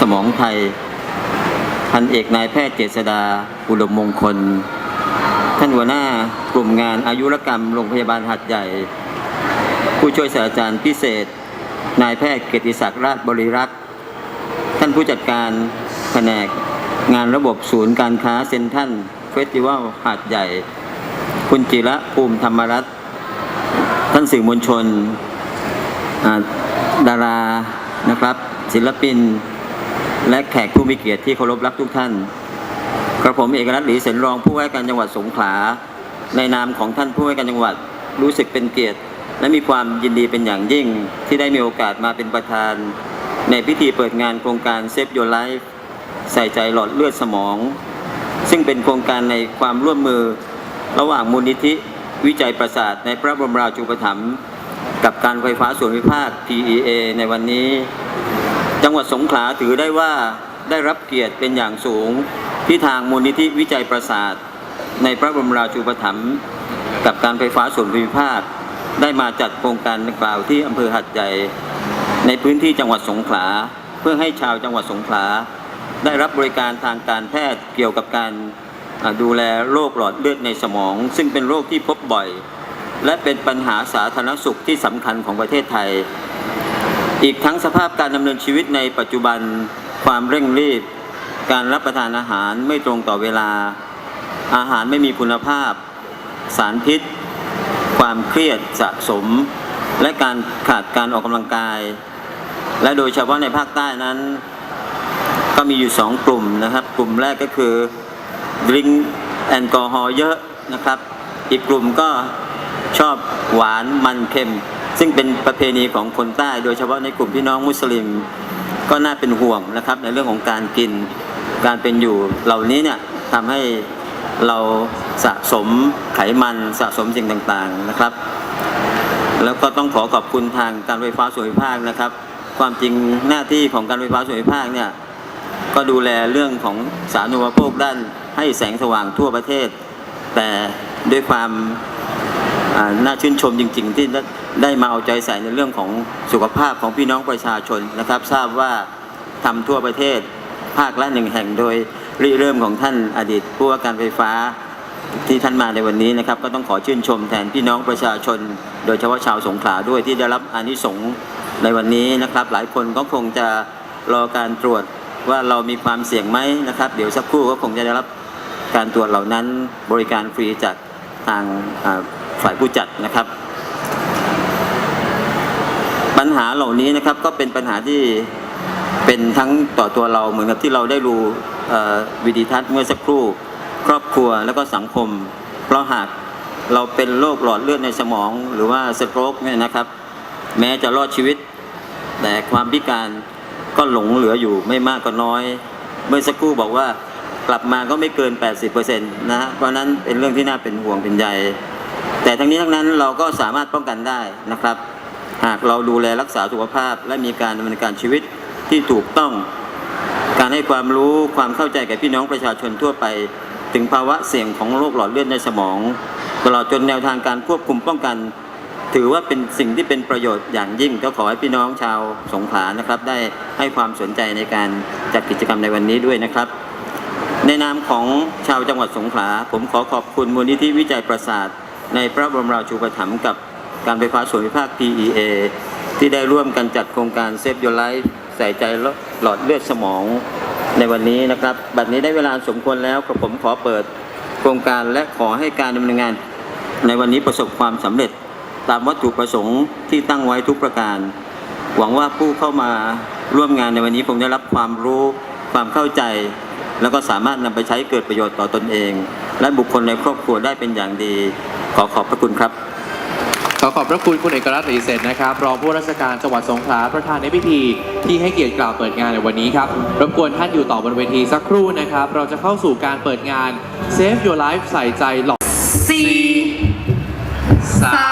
สมองไทย พันเอกนายแพทย์เจษดาอุดมมงคล ท่านหัวหน้ากลุ่มงานอายุรกรรมโรงพยาบาลหัดใหญ่ ผู้ช่วยศาสตราจารย์พิเศษ นายแพทย์เกียรติศักดิ์ราชบริรักษ์ท่านผู้จัดการแผนกงานระบบศูนย์การค้าเซ็นทรัลเฟสติวัลหาดใหญ่ คุณจิระภูมิธรรมรัตน์ท่านสื่อมวลชน ดารานะครับ ศิลปิน และแขกผู้มีเกียรติที่เคารพรักทุกท่าน กระผมเอกรัตน์หลีเสนรองผู้ว่าการจังหวัดสงขลา ในนามของท่านผู้ว่าการจังหวัดรู้สึกเป็นเกียรติ และมีความยินดีเป็นอย่างยิ่งที่ได้มีโอกาสมาเป็นประธาน ในพิธีเปิดงานโครงการ Save Your Life ใส่ใจหลอดเลือดสมอง ซึ่งเป็นโครงการในความร่วมมือระหว่างมูลนิธิวิจัยประสาทในพระบรมราชูปถัมภ์กับการไฟฟ้าส่วนภูมิภาค PEA ในวันนี้ จังหวัดสงขลาถือได้ว่าได้รับเกียรติเป็นอย่างสูง ที่ทางมูลนิธิวิจัยประสาท ในพระบรมราชูปถัมภ์กับการไฟฟ้าส่วนภูมิภาค ได้มาจัดโครงการกล่าวที่อำเภอหัดใหญ่ ในพื้นที่จังหวัดสงขลา เพื่อให้ชาวจังหวัดสงขลา ได้รับบริการทางการแพทย์เกี่ยวกับการดูแลโรคหลอดเลือดในสมอง ซึ่งเป็นโรคที่พบบ่อย และเป็นปัญหาสาธารณสุขที่สำคัญของประเทศไทย อีกทั้งสภาพการดำเนินชีวิตในปัจจุบันความเร่งรีบ การรับประทานอาหารไม่ตรงต่อเวลา อาหารไม่มีคุณภาพ สารพิษ ความเครียดสะสม และการขาดการออกกำลังกาย และโดยเฉพาะในภาคใต้นั้น ก็มีอยู่สองกลุ่มนะครับ กลุ่มแรกก็คือดื่มแอลกอฮอล์เยอะนะครับ อีกกลุ่มก็ชอบหวานมันเค็ม ซึ่งเป็นประเพณีของคนใต้ โดยเฉพาะในกลุ่มพี่น้องมุสลิมก็น่าเป็นห่วงนะครับ ในเรื่องของการกินการเป็นอยู่เหล่านี้เนี่ยทำให้เราสะสมไขมันสะสมสิ่งต่างๆนะครับ แล้วก็ต้องขอขอบคุณทางการไฟฟ้าส่วนภูมิภาคนะครับ ความจริงหน้าที่ของการไฟฟ้าส่วนภูมิภาคเนี่ยก็ดูแลเรื่องของสาธารณูปโภคด้านให้แสงสว่างทั่วประเทศ แต่ด้วยความ น่าชื่นชมจริง ๆ ที่ได้มาเอาใจใส่ในเรื่องของสุขภาพของพี่น้องประชาชนนะครับ ทราบว่าทำทั่วประเทศภาคละหนึ่งแห่งโดยริเริ่มของท่านอดีตผู้ว่าการไฟฟ้าที่ท่านมาในวันนี้นะครับ ก็ต้องขอชื่นชมแทนพี่น้องประชาชน โดยเฉพาะชาวสงขลาด้วยที่ได้รับอานิสงส์ในวันนี้นะครับ หลายคนก็คงจะรอการตรวจว่าเรามีความเสี่ยงไหมนะครับ เดี๋ยวสักครู่ก็คงจะได้รับการตรวจเหล่านั้นบริการฟรีจากทางอ่า ฝ่ายผู้จัดนะครับ ปัญหาเหล่านี้นะครับก็เป็นปัญหาที่เป็นทั้งต่อตัวเราเหมือนกับที่เราได้รู้วิดีทัศน์เมื่อสักครู่ ครอบครัวแล้วก็สังคม เพราะหากเราเป็นโรคหลอดเลือดในสมอง หรือว่าสโตรกเนี่ยนะครับ แม้จะรอดชีวิต แต่ความพิการก็หลงเหลืออยู่ไม่มากก็น้อย เมื่อสักครู่บอกว่ากลับมาก็ไม่เกิน 80%นะฮะเพราะฉะนั้นเป็นเรื่องที่น่าเป็นห่วงเป็นใย แต่ทั้งนี้ทั้งนั้นเราก็สามารถป้องกันได้นะครับ หากเราดูแลรักษาสุขภาพ และมีการดำเนินการชีวิตที่ถูกต้อง การให้ความรู้ความเข้าใจแก่พี่น้องประชาชนทั่วไป ถึงภาวะเสี่ยงของโรคหลอดเลือดในสมอง ตลอดจนแนวทางการควบคุมป้องกัน ถือว่าเป็นสิ่งที่เป็นประโยชน์อย่างยิ่งก็ขอให้พี่น้องชาวสงขลานะครับ ได้ให้ความสนใจในการจัดกิจกรรมในวันนี้ด้วยนะครับในนามของชาวจังหวัดสงขลา ผมขอขอบคุณมูลนิธิวิจัยประสาท ในพระบรมราชูปถัมภ์กับการไฟฟ้าส่วนภูมิภาค PEA ที่ได้ร่วมกันจัดโครงการ Save Your Life ใส่ใจหลอดเลือดสมองในวันนี้นะครับ บัดนี้ได้เวลาสมควรแล้วกระผมขอเปิดโครงการและขอให้การดำเนินงาน ในวันนี้ประสบความสำเร็จตามวัตถุประสงค์ที่ตั้งไว้ทุกประการ หวังว่าผู้เข้ามาร่วมงานในวันนี้คงได้รับความรู้ความเข้าใจ แล้วก็สามารถนำไปใช้เกิดประโยชน์ต่อตนเอง และบุคคลในครอบครัวได้เป็นอย่างดี ขอขอบพระคุณครับ ขอขอบพระคุณคุณเอกรัตน์หรีเสร็จนะครับ รองผู้ราชการจังหวัดสงขลาประธานในพิธีที่ให้เกียรติกล่าวเปิดงานในวันนี้ครับ รบกวนท่านอยู่ต่อบนเวทีสักครู่นะครับ เราจะเข้าสู่การเปิดงาน Save Your Life ใส่ใจหลอดสี่สา